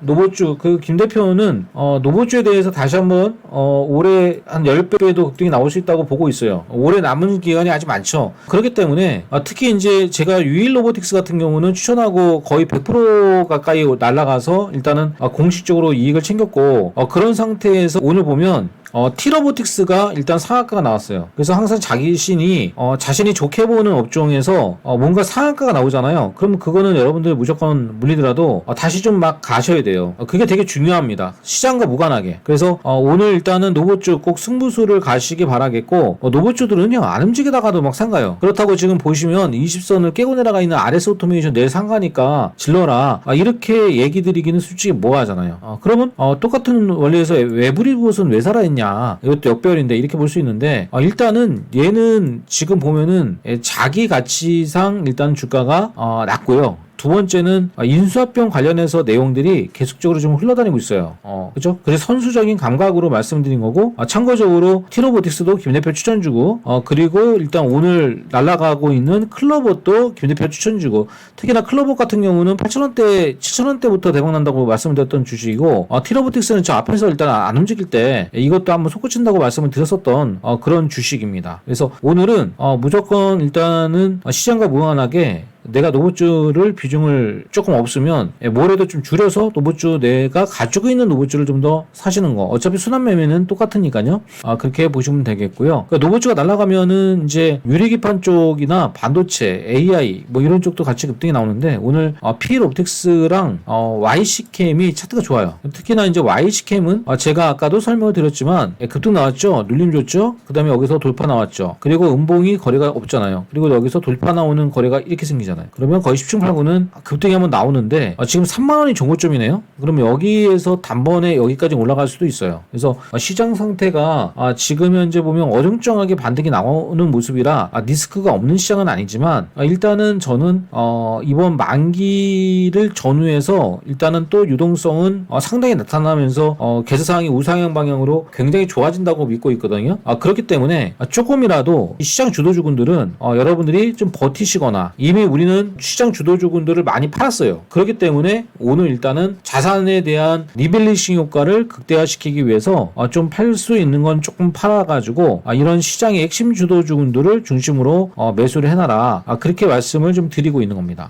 노보주 그김 대표는 어, 노보주에 대해서 다시 한번 어, 올해 한 10배도 급등이 나올 수 있다고 보고 있어요. 올해 남은 기간이 아직 많죠. 그렇기 때문에 아, 특히 이제 제가 유일 로보틱스 같은 경우는 추천하고 거의 100% 가까이 날아가서 일단은 아, 공식적으로 이익을 챙겼고 어, 그런 상태에서 오늘 보면 어, 티로보틱스가 일단 상한가가 나왔어요. 그래서 항상 자기 신이 어, 자신이 좋게 보는 업종에서 어, 뭔가 상한가가 나오잖아요. 그럼 그거는 여러분들 무조건 물리더라도 어, 다시 좀 막 가셔야 돼요. 어, 그게 되게 중요합니다. 시장과 무관하게. 그래서 어, 오늘 일단은 노보주 꼭 승부수를 가시기 바라겠고 어, 노보주들은요 안 움직이다가도 막 상가요. 그렇다고 지금 보시면 20선을 깨고 내려가 있는 RS 오토메이션 내일 상가니까 질러라 아, 이렇게 얘기 드리기는 솔직히 뭐하잖아요. 어, 그러면 어, 똑같은 원리에서 외부리 곳은 왜 살아있냐 이것도 역별인데 이렇게 볼 수 있는데 아, 일단은 얘는 지금 보면은 예, 자기 가치상 일단 주가가 어, 낮고요. 두 번째는 아, 인수합병 관련해서 내용들이 계속적으로 좀 흘러다니고 있어요. 어, 그죠? 그래서 선수적인 감각으로 말씀드린 거고, 아, 참고적으로 티로보틱스도 김 대표 추천주고, 어, 그리고 일단 오늘 날아가고 있는 클로봇도 김 대표 추천주고, 특히나 클로봇 같은 경우는 8,000원대, 7,000원대부터 대박난다고 말씀드렸던 주식이고, 어, 티로보틱스는 저 앞에서 일단 안 움직일 때 이것도 한번 솟구친다고 말씀을 드렸었던 어, 그런 주식입니다. 그래서 오늘은 어, 무조건 일단은 어, 시장과 무관하게 내가 노보주를 비중을 조금 없으면 예, 뭐라도 좀 줄여서 노보주 내가 가지고 있는 노보주를 좀 더 사시는 거. 어차피 순환 매매는 똑같으니까요. 아, 그렇게 보시면 되겠고요. 그러니까 노보주가 날아가면은 이제 유리기판 쪽이나 반도체 AI 뭐 이런 쪽도 같이 급등이 나오는데 오늘 어, PL 옵틱스랑 어, YC캠이 차트가 좋아요. 특히나 이제 YC캠은 어, 제가 아까도 설명을 드렸지만 예, 급등 나왔죠? 눌림 줬죠? 그 다음에 여기서 돌파 나왔죠? 그리고 음봉이 거래가 없잖아요. 그리고 여기서 돌파 나오는 거래가 이렇게 생기 잖아요. 그러면 거의 10중 8구는 급등이 한번 나오는데 어, 지금 3만원이 종고점이네요? 그러면 여기에서 단번에 여기까지 올라갈 수도 있어요. 그래서 어, 시장 상태가 아, 지금 현재 보면 어정쩡하게 반등이 나오는 모습이라 아, 리스크가 없는 시장은 아니지만 아, 일단은 저는 어, 이번 만기를 전후해서 일단은 또 유동성은 어, 상당히 나타나면서 어, 개수상이 우상향 방향으로 굉장히 좋아진다고 믿고 있거든요. 아, 그렇기 때문에 아, 조금이라도 이 시장 주도주군들은 어, 여러분들이 좀 버티시거나 이미 우리 는 시장 주도주군들을 많이 팔았어요. 그렇기 때문에 오늘 일단은 자산에 대한 리밸리싱 효과를 극대화시키기 위해서 어, 좀팔 수 있는 건 조금 팔아가지고 아, 이런 시장의 핵심 주도주군들을 중심으로 어, 매수를 해놔라. 아, 그렇게 말씀을 좀 드리고 있는 겁니다.